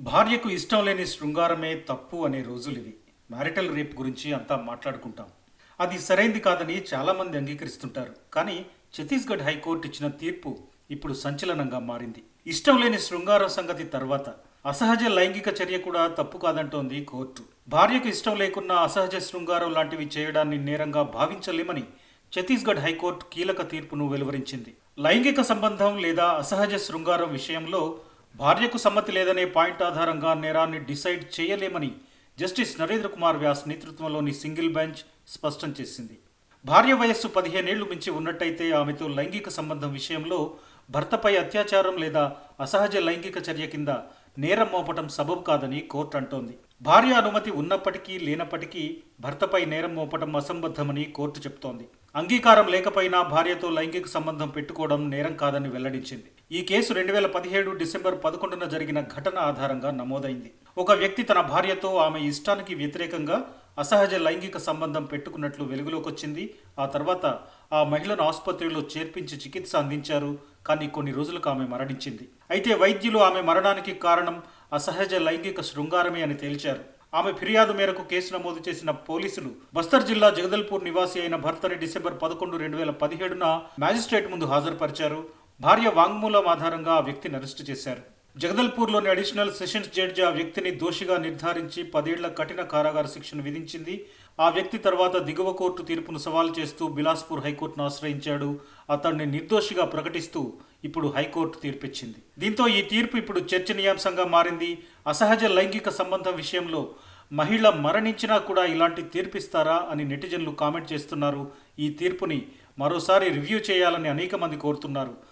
భార్యకు ఇష్టం లేని శృంగారమే తప్పు అనే రోజులివి. మ్యారిటల్ రేప్ గురించి అంతా మాట్లాడుకుంటాం. అది సరైంది కాదని చాలామంది అంగీకరిస్తుంటారు. కానీ ఛత్తీస్గఢ్ హైకోర్టు ఇచ్చిన తీర్పు ఇప్పుడు సంచలనంగా మారింది. ఇష్టం లేని శృంగార సంగతి తర్వాత. అసహజ లైంగిక చర్య కూడా తప్పు కాదంటోంది కోర్టు. భార్యకు ఇష్టం లేకున్నా అసహజ శృంగారం లాంటివి చేయడాన్ని నేరంగా భావించలేమని ఛత్తీస్గఢ్ హైకోర్టు కీలక తీర్పును వెలువరించింది. లైంగిక సంబంధం లేదా అసహజ శృంగారం విషయంలో భార్యకు సమ్మతి లేదనే పాయింట్ ఆధారంగా నేరాన్ని డిసైడ్ చేయలేమని జస్టిస్ నరేంద్ర కుమార్ వ్యాస్ నేతృత్వంలోని సింగిల్ బెంచ్ స్పష్టం చేసింది. భార్య వయస్సు పదిహేనేళ్ళు మించి ఉన్నట్టయితే ఆమెతో లైంగిక సంబంధం విషయంలో భర్తపై అత్యాచారం లేదా అసహజ లైంగిక చర్య కింద నేరం మోపటం సబబు కాదని కోర్టు అంటోంది. భార్య అనుమతి ఉన్నప్పటికీ లేనప్పటికీ భర్తపై నేరం మోపటం అసంబద్ధమని కోర్టు చెప్తోంది. అంగీకారం లేకపోయినా భార్యతో లైంగిక సంబంధం పెట్టుకోవడం నేరం కాదని వెల్లడించింది. ఈ కేసు రెండు వేల పదిహేడు డిసెంబర్ పదకొండున జరిగిన ఘటన ఆధారంగా నమోదైంది. ఒక వ్యక్తి తన భార్యతో ఆమె ఇష్టానికి వ్యతిరేకంగా అసహజ లైంగిక సంబంధం పెట్టుకున్నట్లు వెలుగులోకొచ్చింది. ఆ తర్వాత ఆ మహిళను ఆసుపత్రిలో చేర్పించి చికిత్స అందించారు. కానీ కొన్ని రోజులకు ఆమె మరణించింది. అయితే వైద్యులు ఆమె మరణానికి కారణం అసహజ లైంగిక శృంగారమే అని తేల్చారు. ఆమె ఫిర్యాదు మేరకు కేసు నమోదు చేసిన పోలీసులు బస్తర్ జిల్లా జగదల్పూర్ నివాసి అయిన భర్తని డిసెంబర్ పదకొండు రెండు వేల పదిహేడున మ్యాజిస్ట్రేట్ ముందు హాజరుపరిచారు. భార్య వాంగ్మూలం ఆధారంగా ఆ వ్యక్తిని అరెస్టు చేశారు. జగదల్పూర్లోని అడిషనల్ సెషన్స్ జడ్జి ఆ వ్యక్తిని దోషిగా నిర్ధారించి పదేళ్ళ కఠిన కారాగార శిక్షను విధించింది. ఆ వ్యక్తి తర్వాత దిగువ కోర్టు తీర్పును సవాల్ చేస్తూ బిలాస్పూర్ హైకోర్టును ఆశ్రయించాడు. అతన్ని నిర్దోషిగా ప్రకటిస్తూ ఇప్పుడు హైకోర్టు తీర్పిచ్చింది. దీంతో ఈ తీర్పు ఇప్పుడు చర్చనీయాంశంగా మారింది. అసహజ లైంగిక సంబంధం విషయంలో మహిళ మరణించినా కూడా ఇలాంటి తీర్పిస్తారా అని నెటిజన్లు కామెంట్ చేస్తున్నారు. ఈ తీర్పుని మరోసారి రివ్యూ చేయాలని అనేక మంది కోరుతున్నారు.